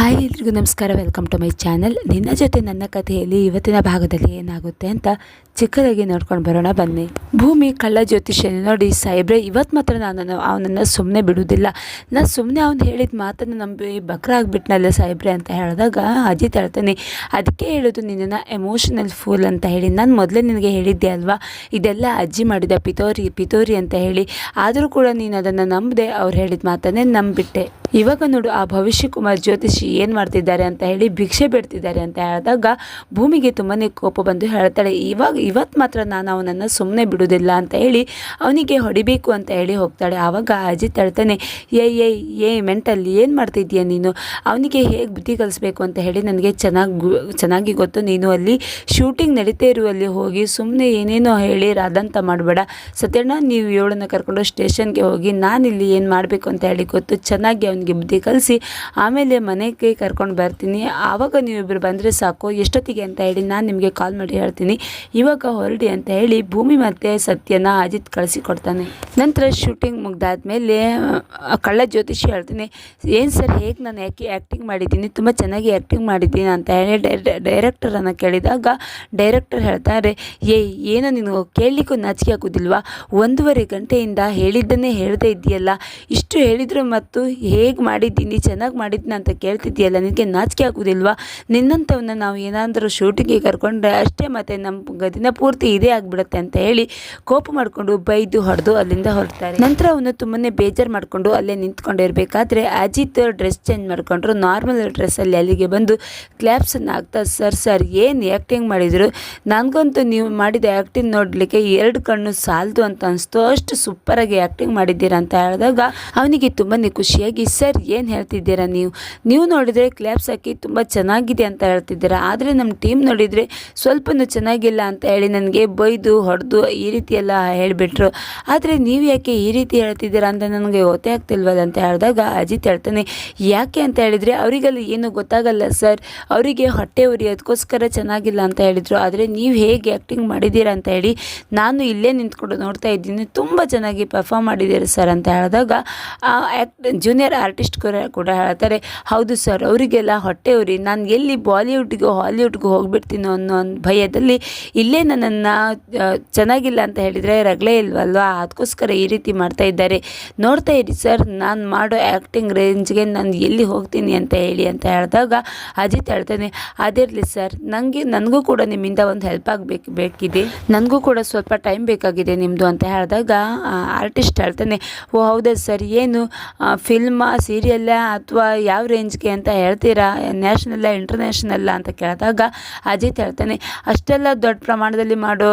Hi ಎಲ್ರಿಗೂ ನಮಸ್ಕಾರ, welcome to my channel. ನಿನ್ನ ಜೊತೆ ನನ್ನ ಕಥೆಯಲ್ಲಿ ಇವತ್ತಿನ ಭಾಗದಲ್ಲಿ ಏನಾಗುತ್ತೆ ಅಂತ ಚಿಕ್ಕದಾಗಿ ನೋಡ್ಕೊಂಡು ಬರೋಣ, ಬನ್ನಿ. ಭೂಮಿ, ಕಳ್ಳ ಜ್ಯೋತಿಷ್ಯನ ನೋಡಿ ಸಾಹೇಬ್ರೆ ಇವತ್ತು ಮಾತ್ರ ನಾನು ಅವನನ್ನು ಸುಮ್ಮನೆ ಬಿಡುವುದಿಲ್ಲ. ನಾನು ಸುಮ್ಮನೆ ಅವ್ನು ಹೇಳಿದ ಮಾತನ್ನು ನಂಬಿ ಬಕ್ರ ಆಗಿಬಿಟ್ನಲ್ಲ ಸಾಹೇಬ್ರೆ ಅಂತ ಹೇಳಿದಾಗ ಅಜಿತ್ ಹೇಳ್ತಾನೆ, ಅದಕ್ಕೆ ಹೇಳೋದು ನಿನ್ನನ್ನು ಎಮೋಷನಲ್ ಫೂಲ್ ಅಂತ ಹೇಳಿ. ನಾನು ಮೊದಲೇ ನಿನಗೆ ಹೇಳಿದ್ದೆ ಅಲ್ವಾ? ಇದೆಲ್ಲ ಅಜ್ಜಿ ಮಾಡಿದ ಪಿತೋರಿ ಪಿತೋರಿ ಅಂತ ಹೇಳಿ. ಆದರೂ ಕೂಡ ನೀನು ಅದನ್ನು ನಂಬದೆ ಅವ್ರು ಹೇಳಿದ ಮಾತನ್ನೇ ನಂಬಿಟ್ಟೆ. ಇವಾಗ ನೋಡು, ಆ ಭವಿಷ್ಯ ಕುಮಾರ್ ಜ್ಯೋತಿಷಿ ಏನು ಮಾಡ್ತಿದ್ದಾರೆ ಅಂತ ಹೇಳಿ ಭಿಕ್ಷೆ ಬಿಡ್ತಿದ್ದಾರೆ ಅಂತ ಹೇಳಿದಾಗ ಭೂಮಿಗೆ ತುಂಬಾ ಕೋಪ ಬಂದು ಹೇಳ್ತಾಳೆ, ಇವಾಗ ಇವತ್ತು ಮಾತ್ರ ನಾನು ಅವನನ್ನು ಸುಮ್ಮನೆ ಬಿಡುವುದಿಲ್ಲ ಅಂತ ಹೇಳಿ ಅವನಿಗೆ ಹೊಡಿಬೇಕು ಅಂತ ಹೇಳಿ ಹೋಗ್ತಾಳೆ. ಆವಾಗ ಅಜಿತ್ ಹೇಳ್ತಾನೆ ಏ ಏ ಏ, ಮೆಂಟಲ್ ಏನು ಮಾಡ್ತಿದ್ದೀಯ ನೀನು? ಅವನಿಗೆ ಹೇಗೆ ಬುದ್ಧಿ ಕಲಿಸ್ಬೇಕು ಅಂತ ಹೇಳಿ ನನಗೆ ಚೆನ್ನಾಗಿ ಚೆನ್ನಾಗಿ ಗೊತ್ತು. ನೀನು ಅಲ್ಲಿ ಶೂಟಿಂಗ್ ನಡೀತಾ ಇರುವಲ್ಲಿ ಹೋಗಿ ಸುಮ್ಮನೆ ಏನೇನೋ ಹೇಳಿ ರಾದಂತ ಮಾಡಬೇಡ. ಸತ್ಯಣ್ಣ, ನೀವು ಏಳನ್ನ ಕರ್ಕೊಂಡು ಸ್ಟೇಷನ್ಗೆ ಹೋಗಿ ನಾನಿಲ್ಲಿ ಏನು ಮಾಡಬೇಕು ಅಂತ ಹೇಳಿ ಗೊತ್ತು. ಚೆನ್ನಾಗಿ ಅವನಿಗೆ ಬುದ್ಧಿ ಕಲಿಸಿ, ಆಮೇಲೆ ಮನೆಗೆ ಕರ್ಕೊಂಡು ಬರ್ತೀನಿ. ಆವಾಗ ನೀವಿಬ್ಬರು ಬಂದರೆ ಸಾಕು. ಎಷ್ಟೊತ್ತಿಗೆ ಅಂತ ಹೇಳಿ ನಾನು ನಿಮಗೆ ಕಾಲ್ ಮಾಡಿ ಹೇಳ್ತೀನಿ. ಇವಾಗ ಹೊರಡಿ ಅಂತ ಹೇಳಿ ಭೂಮಿ ಮತ್ತು ಸತ್ಯನ ಅಜಿತ್ ಕಳಿಸಿಕೊಡ್ತಾನೆ. ನಂತರ ಶೂಟಿಂಗ್ ಮುಗ್ದಾದ್ಮೇಲೆ ಕಳ್ಳ ಜ್ಯೋತಿಷಿ ಹೇಳ್ತೀನಿ, ಏನು ಸರ್ ಹೇಗೆ ನಾನು ಯಾಕೆ ಆ್ಯಕ್ಟಿಂಗ್ ಮಾಡಿದ್ದೀನಿ? ತುಂಬ ಚೆನ್ನಾಗಿ ಆ್ಯಕ್ಟಿಂಗ್ ಮಾಡಿದ್ದೀನಿ ಅಂತ ಹೇಳಿ ಡೈರೆಕ್ಟರನ್ನು ಕೇಳಿದಾಗ ಡೈರೆಕ್ಟರ್ ಹೇಳ್ತಾರೆ ಏ ಏನೋ ನೀನು ಕೇಳಲಿಕ್ಕೂ ನಾಚಿಕೆ ಆಗೋದಿಲ್ವಾ? ಒಂದೂವರೆ ಗಂಟೆಯಿಂದ ಹೇಳಿದ್ದನ್ನೇ ಹೇಳದೇ ಇದೆಯಲ್ಲ. ಇಷ್ಟು ಹೇಳಿದ್ರು ಮತ್ತು ಹೇಗೆ ಮಾಡಿದ್ದೀನಿ, ಚೆನ್ನಾಗಿ ಮಾಡಿದ್ದೀನಿ ಅಂತ ಕೇಳ್ತಿದ್ದೀಯಲ್ಲ ನಿನಗೆ ನಾಚಿಕೆ ಆಗೋದಿಲ್ವಾ? ನಿನ್ನಂಥವನ್ನ ನಾವು ಏನಾದರೂ ಶೂಟಿಂಗಿಗೆ ಕರ್ಕೊಂಡ್ರೆ ಅಷ್ಟೇ ಮತ್ತು ನಮ್ಮ ದಿನ ಪೂರ್ತಿ ಇದೇ ಆಗಿಬಿಡುತ್ತೆ ಅಂತ ಹೇಳಿ ಕೋಪ ಮಾಡಿಕೊಂಡು ಬೈದು ಹೊಡೆದು ಅಲ್ಲಿಂದ ಹೊರಡ್ತಾರೆ. ನಂತರ ಅವನು ತುಂಬನೇ ಬೇಜಾರು ಮಾಡಿಕೊಂಡು ಅಲ್ಲೇ ನಿಂತ್ಕೊಂಡಿರಬೇಕಾದ್ರೆ ಅಜಿತ್ ಡ್ರೆಸ್ ಚೇಂಜ್ ಮಾಡಿಕೊಂಡ್ರು. ನಾರ್ಮಲ್ ಡ್ರೆಸ್ಸಲ್ಲಿ ಅಲ್ಲಿಗೆ ಬಂದು ಕ್ಲ್ಯಾಪ್ಸನ್ನು ಹಾಕ್ತಾ, ಸರ್ ಸರ್, ಏನು ಆ್ಯಕ್ಟಿಂಗ್ ಮಾಡಿದರು? ನನಗಂತೂ ನೀವು ಮಾಡಿದ ಆ್ಯಕ್ಟಿಂಗ್ ನೋಡಲಿಕ್ಕೆ ಎರಡು ಕಣ್ಣು ಸಾಲದು ಅಂತ ಅನಿಸ್ತು. ಅಷ್ಟು ಸೂಪರಾಗಿ ಆ್ಯಕ್ಟಿಂಗ್ ಮಾಡಿದ್ದೀರಾ? ಅಂತ ಹೇಳಿದಾಗ ಅವನಿಗೆ ತುಂಬನೇ ಖುಷಿಯಾಗಿ, ಸರ್, ಏನು ಹೇಳ್ತಿದ್ದೀರಾ ನೀವು? ನೀವು ನೋಡಿದರೆ ಕ್ಲ್ಯಾಪ್ಸ್ ಹಾಕಿ ತುಂಬ ಚೆನ್ನಾಗಿದೆ ಅಂತ ಹೇಳ್ತಿದ್ದೀರಾ. ಆದರೆ ನಮ್ಮ ಟೀಮ್ ನೋಡಿದರೆ ಸ್ವಲ್ಪನೂ ಚೆನ್ನಾಗಿಲ್ಲ ಅಂತ ಹೇಳಿ ನನಗೆ ಬೈದು, ಹೊಡೆದು ಈ ರೀತಿ ಎಲ್ಲ ಹೇಳಿಬಿಟ್ರು. ಆದರೆ ನೀವು ಯಾಕೆ ಈ ರೀತಿ ಹೇಳ್ತಿದ್ದೀರಾ ಅಂತ ನನಗೆ ಗೊತ್ತೇ ಆಗ್ತಿಲ್ವಲ್ಲ ಅಂತ ಹೇಳಿದಾಗ ಅಜಿತ್ ಹೇಳ್ತಾನೆ, ಯಾಕೆ ಅಂತ ಹೇಳಿದರೆ ಅವರಿಗೆಲ್ಲ ಏನು ಗೊತ್ತಾಗಲ್ಲ ಸರ್. ಅವರಿಗೆ ಹೊಟ್ಟೆ ಉರಿ ಅದಕ್ಕೋಸ್ಕರ ಚೆನ್ನಾಗಿಲ್ಲ ಅಂತ ಹೇಳಿದರು. ಆದರೆ ನೀವು ಹೇಗೆ ಆ್ಯಕ್ಟಿಂಗ್ ಮಾಡಿದ್ದೀರಾ ಅಂತ ಹೇಳಿ ನಾನು ಇಲ್ಲೇ ನಿಂತ್ಕೊಂಡು ನೋಡ್ತಾ ಇದ್ದೀನಿ. ತುಂಬ ಚೆನ್ನಾಗಿ ಪರ್ಫಾರ್ಮ್ ಮಾಡಿದ್ದೀರಿ ಸರ್ ಅಂತ ಹೇಳಿದಾಗ ಆ್ಯಕ್ಟ್ ಜೂನಿಯರ್ ಆರ್ಟಿಸ್ಟ್ ಕೂಡ ಹೇಳ್ತಾರೆ, ಹೌದು ಸರ್, ಅವರಿಗೆಲ್ಲ ಹೊಟ್ಟೆ ಉರಿ. ನಾನು ಎಲ್ಲಿ ಬಾಲಿವುಡ್ಗೂ, ಹಾಲಿವುಡ್ಗೂ ಹೋಗ್ಬಿಡ್ತೀನೋ ಅನ್ನೋ ಒಂದು ಭಯದಲ್ಲಿ ಇಲ್ಲೇ ನನ್ನನ್ನು ಚೆನ್ನಾಗಿಲ್ಲ ಅಂತ ಹೇಳಿದರೆ ರಗಳೇ ಇಲ್ವಲ್ವಾ? ಅದಕ್ಕೋಸ್ಕರ ಈ ರೀತಿ ಮಾಡ್ತಾ ಇದ್ದಾರೆ. ನೋಡ್ತಾ ಇರಿ ಸರ್, ನಾನು ಮಾಡೋ ಆ್ಯಕ್ಟಿಂಗ್ ರೇಂಜ್ಗೆ ನಾನು ಎಲ್ಲಿ ಹೋಗ್ತೀನಿ ಅಂತ ಹೇಳಿ ಅಂತ ಹೇಳಿದಾಗ ಅಜಿತ್ ಹೇಳ್ತಾನೆ, ಅದಿರಲಿ ಸರ್ ನನಗೆ ನನಗೂ ಕೂಡ ನಿಮ್ಮಿಂದ ಒಂದು ಹೆಲ್ಪ್ ಆಗಬೇಕು, ಬೇಕಿದೆ. ನನಗೂ ಕೂಡ ಸ್ವಲ್ಪ ಟೈಮ್ ಬೇಕಾಗಿದೆ ನಿಮ್ಮದು ಅಂತ ಹೇಳಿದಾಗ ಆರ್ಟಿಸ್ಟ್ ಹೇಳ್ತಾನೆ, ಓ, ಹೌದಾ ಸರ್, ಏನು ಫಿಲ್ಮಾ ಸೀರಿಯಲ್ಲ ಅಥವಾ ಯಾವ ರೇಂಜ್ಗೆ ಅಂತ ಹೇಳ್ತೀರಾ? ನ್ಯಾಷನಲ್ಲ ಇಂಟರ್ನ್ಯಾಷನಲ್ಲ ಅಂತ ಕೇಳಿದಾಗ ಅಜಿತ್ ಹೇಳ್ತಾನೆ, ಅಷ್ಟೆಲ್ಲ ದೊಡ್ಡ ಪ್ರಮಾಣದಲ್ಲಿ ಮಾಡೋ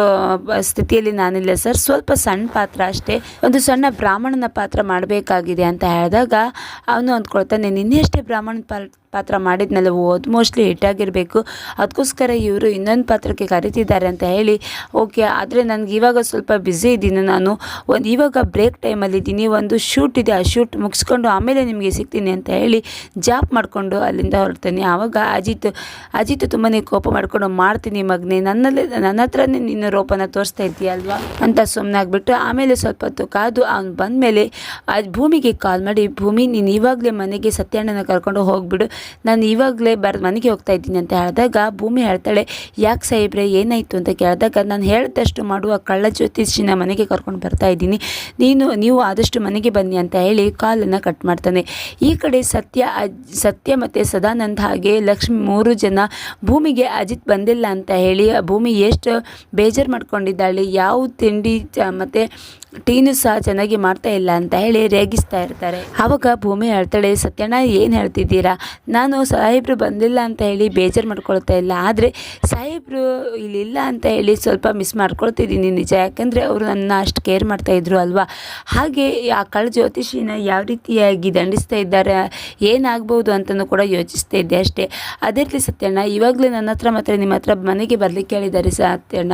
ಸ್ಥಿತಿಯಲ್ಲಿ ನಾನಿಲ್ಲ ಸರ್. ಸ್ವಲ್ಪ ಸಣ್ಣ ಪಾತ್ರ ಅಷ್ಟೇ. ಒಂದು ಸಣ್ಣ ಬ್ರಾಹ್ಮಣನ ಪಾತ್ರ ಮಾಡಬೇಕಾಗಿದೆ ಅಂತ ಹೇಳಿದಾಗ ಅವನು ಅಂದ್ಕೊಳ್ತಾನೆ ನಿನ್ನೆಷ್ಟೇ ಬ್ರಾಹ್ಮಣ ಪಾತ್ರ ಮಾಡಿದ್ನಲ್ಲ ಓದ್ ಮೋಸ್ಟ್ಲಿ ಹಿಟ್ಟಾಗಿರಬೇಕು ಅದಕ್ಕೋಸ್ಕರ ಇವರು ಇನ್ನೊಂದು ಪಾತ್ರಕ್ಕೆ ಕರಿತಿದ್ದಾರೆ ಅಂತ ಹೇಳಿ, ಓಕೆ, ಆದರೆ ನನಗೆ ಇವಾಗ ಸ್ವಲ್ಪ ಬ್ಯುಸಿ ಇದ್ದೀನಿ ನಾನು. ಒಂದು, ಇವಾಗ ಬ್ರೇಕ್ ಟೈಮಲ್ಲಿ ಇದ್ದೀನಿ. ಒಂದು ಶೂಟ್ ಇದೆ, ಆ ಶೂಟ್ ಮುಗಿಸ್ಕೊಂಡು ಆಮೇಲೆ ನಿಮಗೆ ಸಿಗ್ತೀನಿ ಅಂತ ಹೇಳಿ ಜಾಬ್ ಮಾಡಿಕೊಂಡು ಅಲ್ಲಿಂದ ಹೊರಡ್ತೇನೆ. ಆವಾಗ ಅಜಿತ್ ಅಜಿತ್ ತುಂಬಾ ಕೋಪ ಮಾಡಿಕೊಂಡು, ಮಾಡ್ತೀನಿ ಮಗ್ನೆ, ನನ್ನಲ್ಲೇ, ನನ್ನ ಹತ್ರನೇ ನಿನ್ನ ರೋಪನ ತೋರಿಸ್ತಾ ಇದೆಯಲ್ವಾ ಅಂತ ಸುಮ್ಮನಾಗ್ಬಿಟ್ಟು ಆಮೇಲೆ ಸ್ವಲ್ಪ ಹೊತ್ತು ಕಾದು ಅವ್ನು ಬಂದಮೇಲೆ ಆ ಭೂಮಿಗೆ ಕಾಲ್ ಮಾಡಿ, ಭೂಮಿ, ನೀನು ಇವಾಗಲೇ ಮನೆಗೆ ಸತ್ಯಣ್ಣನ ಕರ್ಕೊಂಡು ಹೋಗ್ಬಿಡು. ನಾನು ಇವಾಗಲೇ ಬರ್, ಮನೆಗೆ ಹೋಗ್ತಾ ಇದ್ದೀನಿ ಅಂತ ಹೇಳಿದಾಗ ಭೂಮಿ ಹೇಳ್ತಾಳೆ, ಯಾಕೆ ಸಾಹೇಬ್ರೆ, ಏನಾಯಿತು? ಅಂತ ಕೇಳಿದಾಗ, ನಾನು ಹೇಳಿದಷ್ಟು ಮಾಡುವ ಕಳ್ಳ ಜ್ಯೋತಿಷಿನ ಮನೆಗೆ ಕರ್ಕೊಂಡು ಬರ್ತಾ ಇದ್ದೀನಿ. ನೀನು, ನೀವು ಆದಷ್ಟು ಮನೆಗೆ ಬನ್ನಿ ಅಂತ ಹೇಳಿ ಕಾಲನ್ನು ಕಟ್ ಮಾಡ್ತಾನೆ. ಈ ಕಡೆ ಸತ್ಯ, ಅಜ್ ಸತ್ಯ ಮತ್ತು ಸದಾನಂದ್ ಹಾಗೆ ಲಕ್ಷ್ಮಿ ಮೂರು ಜನ ಭೂಮಿಗೆ ಅಜಿತ್ ಬಂದಿಲ್ಲ ಅಂತ ಹೇಳಿ ಭೂಮಿ ಎಷ್ಟು ಬೇಜಾರು ಮಾಡ್ಕೊಂಡಿದ್ದಾಳೆ, ಯಾವ ತಿಂಡಿ ಚ- ಮತ್ತು ಟೀನು ಸಹ ಚೆನ್ನಾಗಿ ಮಾಡ್ತಾ ಇಲ್ಲ ಅಂತ ಹೇಳಿ ರೇಗಿಸ್ತಾ ಇರ್ತಾರೆ. ಆವಾಗ ಭೂಮಿ ಹೇಳ್ತಾಳೆ, ಸತ್ಯಣ್ಣ ಏನು ಹೇಳ್ತಿದ್ದೀರಾ? ನಾನು ಸಾಹೇಬರು ಬಂದಿಲ್ಲ ಅಂತ ಹೇಳಿ ಬೇಜಾರು ಮಾಡ್ಕೊಳ್ತಾ ಇಲ್ಲ. ಆದರೆ ಸಾಹೇಬರು ಇಲ್ಲಿಲ್ಲ ಅಂತ ಹೇಳಿ ಸ್ವಲ್ಪ ಮಿಸ್ ಮಾಡ್ಕೊಳ್ತಿದ್ದೀನಿ ನಿಜ. ಯಾಕಂದರೆ ಅವರು ನನ್ನ ಅಷ್ಟು ಕೇರ್ ಮಾಡ್ತಾ ಇದ್ರು ಅಲ್ವಾ? ಹಾಗೆ ಆ ಕಳ್ಳ ಜ್ಯೋತಿಷಿನ ಯಾವ ರೀತಿಯಾಗಿ ದಂಡಿಸ್ತಾ ಇದ್ದಾರೆ, ಏನಾಗ್ಬೋದು ಅಂತಲೂ ಕೂಡ ಯೋಚಿಸ್ತಾ ಇದ್ದೆ ಅಷ್ಟೇ. ಅದೇ ರೀತಿ ಸತ್ಯಣ್ಣ, ಇವಾಗಲೇ ನನ್ನ ಹತ್ರ ಮಾತ್ರ ನಿಮ್ಮ ಹತ್ರ ಮನೆಗೆ ಬರಲಿಕ್ಕೆ ಹೇಳಿದ್ದಾರೆ ಸತ್ಯಣ್ಣ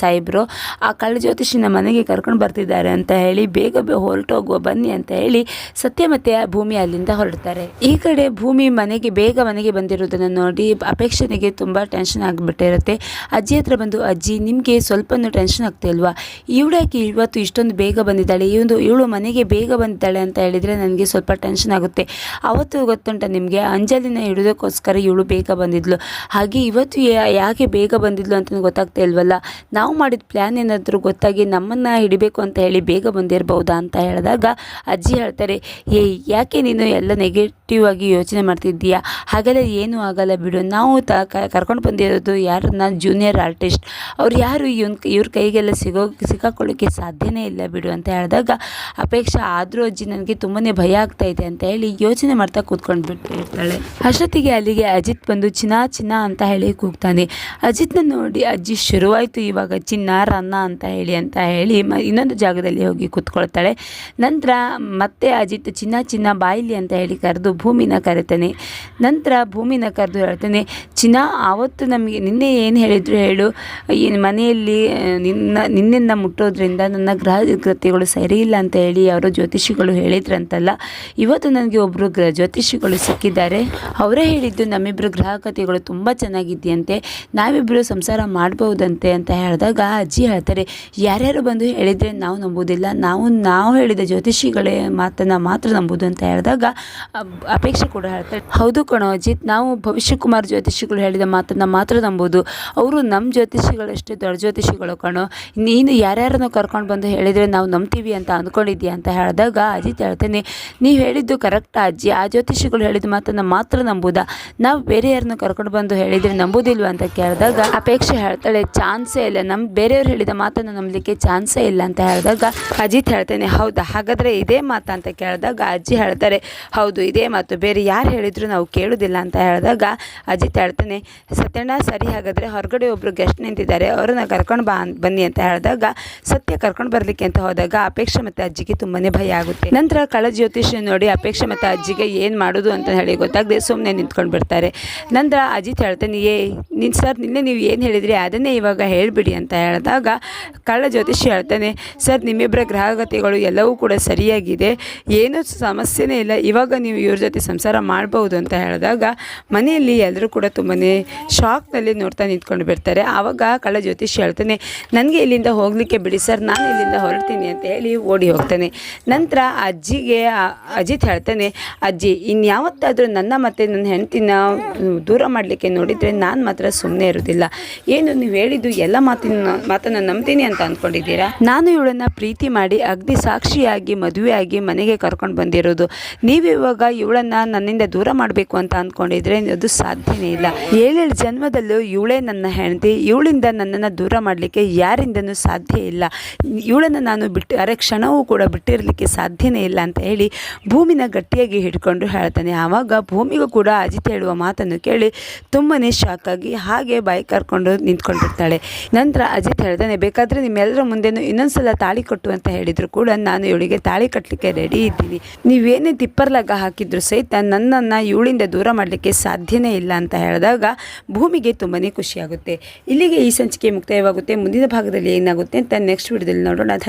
ಸಾಹೇಬರು. ಆ ಕಳ್ಳ ಜ್ಯೋತಿಷಿನ ಮನೆಗೆ ಕರ್ಕೊಂಡು ಬರ್ತಿದ್ದಾರೆ ಅಂತ ಹೇಳಿ, ಬೇಗ ಹೊರಟೋಗುವ, ಬನ್ನಿ ಅಂತ ಹೇಳಿ ಸತ್ಯ ಮತ್ತೆ ಭೂಮಿ ಅಲ್ಲಿಂದ ಹೊರಡ್ತಾರೆ. ಈ ಕಡೆ ಭೂಮಿ ಮನೆಗೆ, ಬೇಗ ಮನೆಗೆ ಬಂದಿರೋದನ್ನು ನೋಡಿ ಅಪೇಕ್ಷಣೆಗೆ ತುಂಬ ಟೆನ್ಷನ್ ಆಗಿಬಿಟ್ಟಿರುತ್ತೆ. ಅಜ್ಜಿ ಹತ್ರ ಬಂದು, ಅಜ್ಜಿ, ನಿಮಗೆ ಸ್ವಲ್ಪನೂ ಟೆನ್ಷನ್ ಆಗ್ತಿಲ್ವಾ ಇವಳಾಕಿ ಇವತ್ತು ಇಷ್ಟೊಂದು ಬೇಗ ಬಂದಿದ್ದಾಳೆ? ಇವೊಂದು ಇವಳು ಮನೆಗೆ ಬೇಗ ಬಂದಿದ್ದಾಳೆ ಅಂತ ಹೇಳಿದರೆ ನನಗೆ ಸ್ವಲ್ಪ ಟೆನ್ಷನ್ ಆಗುತ್ತೆ. ಅವತ್ತು ಗೊತ್ತುಂಟ ನಿಮಗೆ ಟೈಮ್ಗೆ ಅಂಜಲಿನ ಹಿಡಿದಕ್ಕೋಸ್ಕರ ಇವಳು ಬೇಗ ಬಂದಿದ್ಲು. ಹಾಗೆ ಇವತ್ತು ಯಾಕೆ ಬೇಗ ಬಂದಿದ್ಲು ಅಂತ ಗೊತ್ತಾಗ್ತಾ ಇಲ್ವಲ್ಲ? ನಾವು ಮಾಡಿದ ಪ್ಲ್ಯಾನ್ ಏನಾದರೂ ಗೊತ್ತಾಗಿ ನಮ್ಮನ್ನು ಹಿಡಿಬೇಕು ಅಂತ ಹೇಳಿ ಬೇಗ ಬಂದಿರಬಹುದಾ ಅಂತ ಹೇಳಿದಾಗ ಅಜ್ಜಿ ಹೇಳ್ತಾರೆ, ಏ, ಯಾಕೆ ನೀನು ಎಲ್ಲ ನೆಗೆಟಿವ್ ಆಗಿ ಯೋಚನೆ ಮಾಡ್ತಿದ್ದೀಯಾ? ಹಾಗೆಲ್ಲ ಏನೂ ಆಗಲ್ಲ ಬಿಡು. ನಾವು ತ ಕರ್ಕೊಂಡು ಬಂದಿರೋದು ಯಾರನ್ನ ಜೂನಿಯರ್ ಆರ್ಟಿಸ್ಟ್ ಅವ್ರು ಯಾರು ಇವನ್, ಇವ್ರ ಕೈಗೆಲ್ಲ ಸಿಗೋ, ಸಿಕ್ಕಾಕೊಳ್ಳೋಕ್ಕೆ ಸಾಧ್ಯನೇ ಇಲ್ಲ ಬಿಡು ಅಂತ ಹೇಳಿದಾಗ ಅಪೇಕ್ಷೆ ಆದರೂ ಅಜ್ಜಿ ನನಗೆ ತುಂಬಾ ಭಯ ಆಗ್ತಾ ಇದೆ ಅಂತ ಹೇಳಿ ಯೋಚನೆ ಮಾಡ್ತಾ ಕೂತ್ಕೊಂಡು ಬಿಟ್ಟು ಇರ್ತಾಳೆ ಅಷ್ಟೊತ್ತಿಗೆ ಅಲ್ಲಿಗೆ ಅಜಿತ್ ಬಂದು, ಚಿನ್ನ ಚಿನ್ನ ಅಂತ ಹೇಳಿ ಕೂಗ್ತಾನೆ. ಅಜಿತ್ನ ನೋಡಿ ಅಜ್ಜಿ ಶುರುವಾಯಿತು, ಇವಾಗ ಚಿನ್ನ, ರನ್ನ ಅಂತ ಹೇಳಿ ಅಂತ ಹೇಳಿ ಮ, ಇನ್ನೊಂದು ಜಾಗದಲ್ಲಿ ಹೋಗಿ ಕೂತ್ಕೊಳ್ತಾಳೆ. ನಂತರ ಮತ್ತೆ ಅಜಿತ್, ಚಿನ್ನ ಚಿನ್ನ, ಬಾಯಿಲಿ ಅಂತ ಹೇಳಿ ಕರೆದು ಭೂಮಿನ ಕರಿತಾನೆ. ನಂತರ ಭೂಮಿನ ಕರೆದು ಹೇಳ್ತಾನೆ, ಚಿನ್ನ, ಆವತ್ತು ನಮಗೆ ನಿನ್ನೆ ಏನು ಹೇಳಿದ್ರು ಹೇಳು. ಈ ಮನೆಯಲ್ಲಿ, ನಿನ್ನ ನಿನ್ನೆನ್ನ ಮುಟ್ಟೋದ್ರಿಂದ ನನ್ನ ಗ್ರಹ ಕೃತ್ಯಗಳು ಸರಿ ಇಲ್ಲ ಅಂತ ಹೇಳಿ ಅವರು ಜ್ಯೋತಿಷಿಗಳು ಹೇಳಿದ್ರಂತಲ್ಲ. ಇವತ್ತು ನನಗೆ ಒಬ್ಬರು ಗ್ರ ಜ್ಯೋತಿಷಿಗಳು ಸಿಕ್ಕಿದ್ದಾರೆ ಅವರೇ ಹೇಳಿದ್ದು ನಮ್ಮಿಬ್ಬರು ಗ್ರಾಹಕತೆಗಳು ತುಂಬ ಚೆನ್ನಾಗಿದೆಯಂತೆ ನಾವಿಬ್ಬರು ಸಂಸಾರ ಮಾಡ್ಬೋದಂತೆ ಅಂತ ಹೇಳಿದಾಗ ಅಜ್ಜಿ ಹೇಳ್ತಾರೆ, ಯಾರ್ಯಾರು ಬಂದು ಹೇಳಿದರೆ ನಾವು ನಂಬೋದಿಲ್ಲ ನಾವು ನಾವು ಹೇಳಿದ ಜ್ಯೋತಿಷಿಗಳೇ ಮಾತನ್ನು ಮಾತ್ರ ನಂಬೋದು ಅಂತ ಹೇಳಿದಾಗ ಅಪೇಕ್ಷೆ ಕೂಡ ಹೇಳ್ತಾರೆ. ಹೌದು ಕಣೋ ಅಜಿತ್ ನಾವು ಭವಿಷ್ಯಕುಮಾರ್ ಜ್ಯೋತಿಷಿಗಳು ಹೇಳಿದ ಮಾತನ್ನು ಮಾತ್ರ ನಂಬೋದು ಅವರು ನಮ್ಮ ಜ್ಯೋತಿಷಿಗಳಷ್ಟೇ ದೊಡ್ಡ ಜ್ಯೋತಿಷಿಗಳು ಕಣೋ. ನೀನು ಯಾರ್ಯಾರನ್ನು ಕರ್ಕೊಂಡು ಬಂದು ಹೇಳಿದರೆ ನಾವು ನಂಬ್ತೀವಿ ಅಂತ ಅಂದ್ಕೊಂಡಿದ್ದೀಯ? ಅಂತ ಹೇಳಿದಾಗ ಅಜಿತ್ ಹೇಳ್ತೇನೆ, ನೀವು ಹೇಳಿದ್ದು ಕರೆಕ್ಟ್ ಅಜ್ಜಿ, ಆ ಜ್ಯೋತಿಷಿಗಳು ಹೇಳಿದ ಮಾತನ್ನು ಮಾತ್ರ ನಂಬುದಾ? ನಾವು ಬೇರೆ ಯಾರನ್ನ ಕರ್ಕೊಂಡು ಬಂದು ಹೇಳಿದರೆ ನಂಬುದಿಲ್ವ ಅಂತ ಕೇಳಿದಾಗ, ಅಪೇಕ್ಷೆ ಹೇಳ್ತಾಳೆ, ಚಾನ್ಸೇ ಇಲ್ಲ. ನಮ್ಮ ಬೇರೆಯವ್ರು ಹೇಳಿದ ಮಾತನ್ನು ನಂಬಲಿಕ್ಕೆ ಚಾನ್ಸೇ ಇಲ್ಲ ಅಂತ ಹೇಳಿದಾಗ, ಅಜಿತ್ ಹೇಳ್ತೇನೆ, ಹೌದಾ? ಹಾಗಾದರೆ ಇದೇ ಮಾತಾ ಅಂತ ಕೇಳಿದಾಗ, ಅಜ್ಜಿ ಹೇಳ್ತಾರೆ, ಹೌದು, ಇದೇ ಮಾತು. ಬೇರೆ ಯಾರು ಹೇಳಿದ್ರು ನಾವು ಕೇಳೋದಿಲ್ಲ ಅಂತ ಹೇಳಿದಾಗ, ಅಜಿತ್ ಹೇಳ್ತಾನೆ, ಸತ್ಯಣ್ಣ, ಸರಿ. ಹಾಗಾದರೆ ಹೊರಗಡೆ ಒಬ್ಬರು ಗೆಸ್ಟ್ ನಿಂತಿದ್ದಾರೆ. ಅವ್ರನ್ನ ಕರ್ಕೊಂಡು ಬಾ ಬನ್ನಿ ಅಂತ ಹೇಳಿದಾಗ, ಸತ್ಯ ಕರ್ಕೊಂಡು ಬರಲಿಕ್ಕೆ ಅಂತ ಹೋದಾಗ, ಅಪೇಕ್ಷೆ ಮತ್ತು ಅಜ್ಜಿಗೆ ತುಂಬಾ ಭಯ ಆಗುತ್ತೆ. ನಂತರ ಕಳ ಜ್ಯೋತಿಷ್ಯ ನೋಡಿ ಅಪೇಕ್ಷೆ ಮತ್ತು ಅಜ್ಜಿಗೆ ಏನು ಮಾಡೋದು ಅಂತ ಹೇಳಿ ಗೊತ್ತಾಗದೆ ಸುಮ್ಮನೆ ನಿಂತ್ಕೊಂಡು ಬಿಡ್ತಾರೆ. ನಂತರ ಅಜಿತ್ ಹೇಳ್ತಾನೆ, ಏ ನಿನ್ನ ಸರ್, ನಿನ್ನೆ ನೀವು ಏನು ಹೇಳಿದ್ರಿ? ಅದನ್ನೇ ಇವಾಗ ಹೇಳಿಬಿಡಿ ಅಂತ ಹೇಳಿದಾಗ ಕಳ್ಳ ಜ್ಯೋತಿಷಿ ಹೇಳ್ತಾನೆ, ಸರ್ ನಿಮ್ಮಿಬ್ಬರ ಗ್ರಹಗತಿಗಳು ಎಲ್ಲವೂ ಕೂಡ ಸರಿಯಾಗಿದೆ. ಏನೂ ಸಮಸ್ಯೆನೇ ಇಲ್ಲ. ಇವಾಗ ನೀವು ಇವ್ರ ಜೊತೆ ಸಂಸಾರ ಮಾಡ್ಬೋದು ಅಂತ ಹೇಳಿದಾಗ ಮನೆಯಲ್ಲಿ ಎಲ್ಲರೂ ಕೂಡ ತುಂಬಾ ಶಾಕ್ನಲ್ಲಿ ನೋಡ್ತಾ ನಿಂತ್ಕೊಂಡು ಬಿಡ್ತಾರೆ. ಆವಾಗ ಕಳ್ಳ ಜ್ಯೋತಿಷಿ ಹೇಳ್ತಾನೆ, ನನಗೆ ಇಲ್ಲಿಂದ ಹೋಗಲಿಕ್ಕೆ ಬಿಡಿ ಸರ್. ನಾನು ಇಲ್ಲಿಂದ ಹೊರಡ್ತೀನಿ ಅಂತ ಹೇಳಿ ಓಡಿ ಹೋಗ್ತಾನೆ. ನಂತರ ಅಜ್ಜಿಗೆ ಅಜಿತ್ ಹೇಳ್ತಾನೆ, ಅಜ್ಜಿ ಇನ್ಯಾವತ್ತಾದರೂ ನನ್ನ ಮತ್ತು ನನ್ನ ಹೆಂಡತಿನ ದೂರ ಮಾಡಲಿಕ್ಕೆ ನೋಡಿದರೆ ನಾನು ಮಾತ್ರ ಸುಮ್ಮನೆ ಇರೋದಿಲ್ಲ. ಏನು ನೀವು ಹೇಳಿದ್ದು ಎಲ್ಲ ಮಾತಿನ ಮಾತನ್ನು ನಂಬ್ತೀನಿ ಅಂತ ಅಂದ್ಕೊಂಡಿದ್ದೀರಾ ನಾನು ಇವಳನ್ನು ಪ್ರೀತಿ ಮಾಡಿ ಅಗ್ನಿ ಸಾಕ್ಷಿಯಾಗಿ ಮದುವೆಯಾಗಿ ಮನೆಗೆ ಕರ್ಕೊಂಡು ಬಂದಿರೋದು. ನೀವು ಇವಾಗ ಇವಳನ್ನು ನನ್ನಿಂದ ದೂರ ಮಾಡಬೇಕು ಅಂತ ಅಂದ್ಕೊಂಡಿದ್ರೆ ಅದು ಸಾಧ್ಯನೇ ಇಲ್ಲ. ಏಳೇಳು ಜನ್ಮದಲ್ಲೂ ಇವಳೇ ನನ್ನ ಹೆಂಡತಿ. ಇವಳಿಂದ ನನ್ನನ್ನು ದೂರ ಮಾಡಲಿಕ್ಕೆ ಯಾರಿಂದನೂ ಸಾಧ್ಯ ಇಲ್ಲ. ಇವಳನ್ನು ನಾನು ಬಿಟ್ಟು ಅರೆ ಕ್ಷಣವೂ ಕೂಡ ಬಿಟ್ಟಿರಲಿಕ್ಕೆ ಸಾಧ್ಯನೇ ಇಲ್ಲ ಅಂತ ಹೇಳಿ ಭೂಮಿನ ಗಟ್ಟಿಯಾಗಿ ಹಿಡ್ಕೊಂಡು ಹೇಳ್ತಾನೆ. ಆವಾಗ ಭೂಮಿಗೂ ಕೂಡ ಅಜಿತ್ ಹೇಳುವ ಮಾತನ್ನು ಕೇಳಿ ತುಂಬಾ ಶಾಕ್ ಆಗಿ ಹಾಗೆ ಬಾಯಿ ಕರ್ಕೊಂಡು ನಿಂತ್ಕೊಂಡಿರ್ತಾಳೆ. ನಂತರ ಅಜಿತ್ ಹೇಳ್ತಾನೆ ಬೇಕಾದರೆ ನಿಮ್ಮೆಲ್ಲರ ಮುಂದೆನೂ ಇನ್ನೊಂದ್ಸಲ ತಾಳಿ ಕಟ್ಟು ಅಂತ ಹೇಳಿದ್ರು ಕೂಡ ನಾನು ಇವಳಿಗೆ ತಾಳಿ ಕಟ್ಟಲಿಕ್ಕೆ ರೆಡಿ ಇದ್ದೀನಿ. ನೀವೇನೇ ತಿಪ್ಪರ್ಲಾಗ ಹಾಕಿದ್ರು ಸಹಿತ ನನ್ನನ್ನು ಇವಳಿಂದ ದೂರ ಮಾಡಲಿಕ್ಕೆ ಸಾಧ್ಯನೇ ಇಲ್ಲ ಅಂತ ಹೇಳಿದಾಗ ಭೂಮಿಗೆ ತುಂಬಾ ಖುಷಿಯಾಗುತ್ತೆ. ಇಲ್ಲಿಗೆ ಈ ಸಂಚಿಕೆ ಮುಕ್ತಾಯವಾಗುತ್ತೆ. ಮುಂದಿನ ಭಾಗದಲ್ಲಿ ಏನಾಗುತ್ತೆ ಅಂತ ನೆಕ್ಸ್ಟ್ ವಿಡಿಯೋದಲ್ಲಿ ನೋಡೋಣ.